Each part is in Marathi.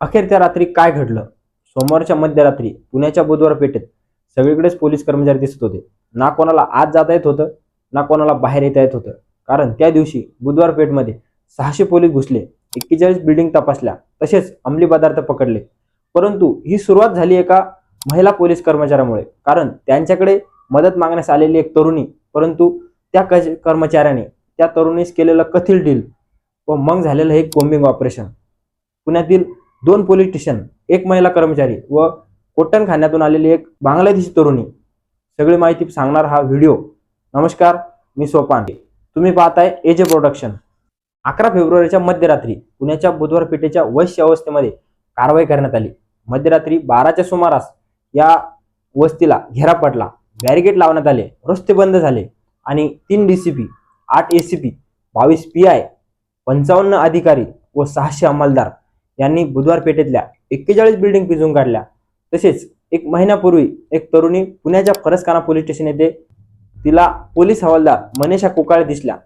अखेर त्या रात्री काय घडलं? सोमवारच्या मध्यरात्री पुण्याच्या बुधवार पेठेत सगळीकडेच पोलीस कर्मचारी दिसत होते. ना कोणाला आत जाता येत होतं ना कोणाला बाहेर येता येत होतं. कारण त्या दिवशी बुधवार पेठमध्ये सहाशे पोलीस घुसले एक्केचाळीस बिल्डिंग तपासल्या तसेच अंमली पदार्थ पकडले. परंतु ही सुरुवात झाली एका महिला पोलीस कर्मचाऱ्यामुळे. कारण त्यांच्याकडे मदत मागण्यास आलेली एक तरुणी परंतु त्या कर्मचाऱ्याने त्या तरुणीस केलेलं कथिल डील व मग झालेलं हे कोम्बिंग ऑपरेशन पुण्यातील दोन पोलीस स्टेशन एक महिला कर्मचारी व कोट्टणखान्यातून आलेली एक बांगलादेशी तरुणी. सगळी माहिती सांगणार हा व्हिडिओ. नमस्कार मी सोपान. तुम्ही पाहताय एजे प्रोडक्शन अकरा फेब्रुवारीच्या मध्यरात्री पुण्याच्या बुधवार पेठेच्या वैश्य अवस्थेमध्ये कारवाई करण्यात आली. मध्यरात्री बाराच्या सुमारास या वस्तीला घेरा पडला. बॅरिकेड लावण्यात आले रस्ते बंद झाले आणि तीन डी सी आठ ए सी बावीस पी आय पंचावन्न अधिकारी व सहाशे अंमलदार यांनी बुधवार पेठेतल्या एक्केचाळीस बिल्डिंग पिजून काढल्या. तसेच एक महिन्यापूर्वी एक तरुणी पुण्याच्या फरसखाना पोलीस स्टेशन येथे तिला पोलीस हवालदार मनीषा कुकाळे दिसल्या.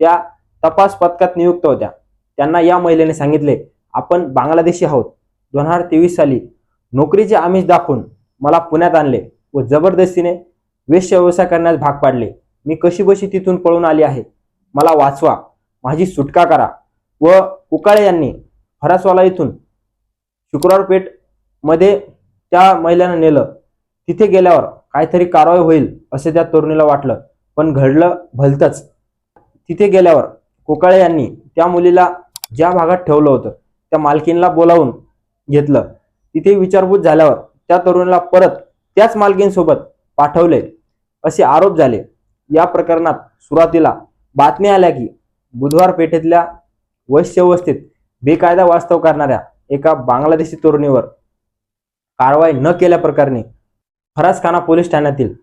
त्या तपास पथकात नियुक्त होत्या. त्यांना या महिलेने सांगितले आपण बांगलादेशी आहोत. दोन हजार तेवीस साली नोकरीचे आमिष दाखवून मला पुण्यात आणले व जबरदस्तीने वेश्य व्यवसाय करण्यास भाग पाडले. मी कशी बशी तिथून पळून आली आहे? मला वाचवा. माझी सुटका करा. व कुकाळे यांनी फरासवाला इथून शुक्रवार पेठमध्ये त्या महिलेनं नेलं. तिथे गेल्यावर काहीतरी कारवाई होईल असे त्या तरुणीला वाटलं पण घडलं भलतंच. तिथे गेल्यावर कोकाळे यांनी त्या मुलीला ज्या भागात ठेवलं होतं त्या मालकीनला बोलावून घेतलं. तिथे विचारपूस झाल्यावर त्या तरुणीला परत त्याच मालकींसोबत पाठवले असे आरोप झाले. या प्रकरणात सुरुवातीला बातमी आल्या की बुधवार पेठेतल्या वैश्यवस्थेत बेकायदा वास्तव करणाऱ्या एका बांगलादेशी तरुणीवर कारवाई न केल्याप्रकरणी फरासखाना पोलीस ठाण्यातील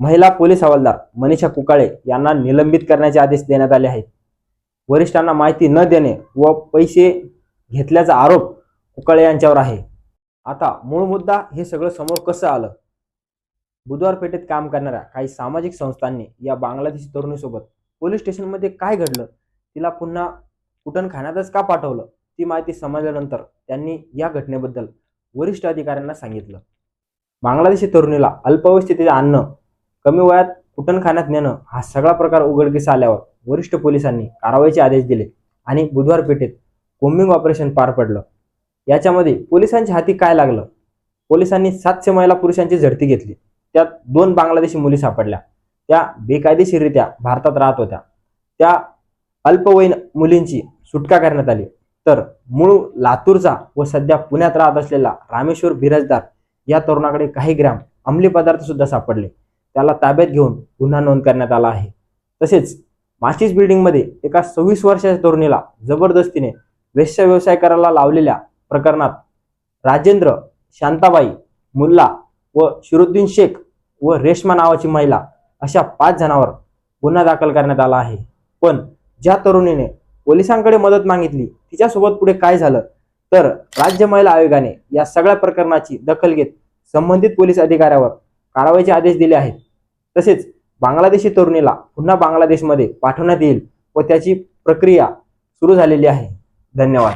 महिला पोलीस हवालदार मनीषा कुकाळे यांना निलंबित करण्याचे आदेश देण्यात आले आहेत. वरिष्ठांना माहिती न देणे व पैसे घेतल्याचा आरोप कुकाळे यांच्यावर आहे. आता मूळ मुद्दा हे सगळं समोर कसं आलं? बुधवार पेठेत काम करणाऱ्या काही सामाजिक संस्थांनी या बांगलादेशी तरुणीसोबत पोलीस स्टेशनमध्ये काय घडलं? तिला पुन्हा कुटणखान्यातच का पाठवलं? ती माहिती समजल्यानंतर त्यांनी या घटनेबद्दल वरिष्ठ अधिकाऱ्यांना सांगितलं. बांगलादेशी तरुणीला अल्पावस्थेत आणणं कमी वयात कुटणखान्यात नेणं हा सगळा प्रकार उघडकीस आल्यावर वरिष्ठ पोलिसांनी कारवाईचे आदेश दिले आणि बुधवार पेठेत कोम्बिंग ऑपरेशन पार पडलं. याच्यामध्ये पोलिसांच्या हाती काय लागलं? पोलिसांनी सातशे महिला पुरुषांची झडती घेतली. त्यात दोन बांगलादेशी मुली सापडल्या. त्या बेकायदेशीररित्या भारतात राहत होत्या. त्या अल्पवयीन मुलींची सुटका करण्यात आली. तर मूळ लातूरचा व सध्या पुण्यात राहत असलेला रामेश्वर बिराजदार या तरुणाकडे काही ग्रॅम अंमली पदार्थ सुद्धा सापडले. त्याला ताब्यात घेऊन गुन्हा नोंद करण्यात आला आहे. तसेच माचीस बिल्डिंगमध्ये एका सव्वीस वर्षाच्या तरुणीला जबरदस्तीने वेश्या व्यवसाय करायला लावलेल्या प्रकरणात राजेंद्र शांताबाई मुल्ला व शिरुद्दीन शेख व रेश्मा नावाची महिला अशा पाच जणांवर गुन्हा दाखल करण्यात आला आहे. पण ज्या तरुणीने पोलिसांकडे मदत मागितली तिच्यासोबत पुढे काय झालं? तर राज्य महिला आयोगाने या सगळ्या प्रकरणाची दखल घेत संबंधित पोलीस अधिकाऱ्यावर कारवाईचे आदेश दिले आहेत. तसेच बांगलादेशी तरुणीला पुन्हा बांगलादेशमध्ये पाठवण्यात येईल व त्याची प्रक्रिया सुरू झालेली आहे. धन्यवाद.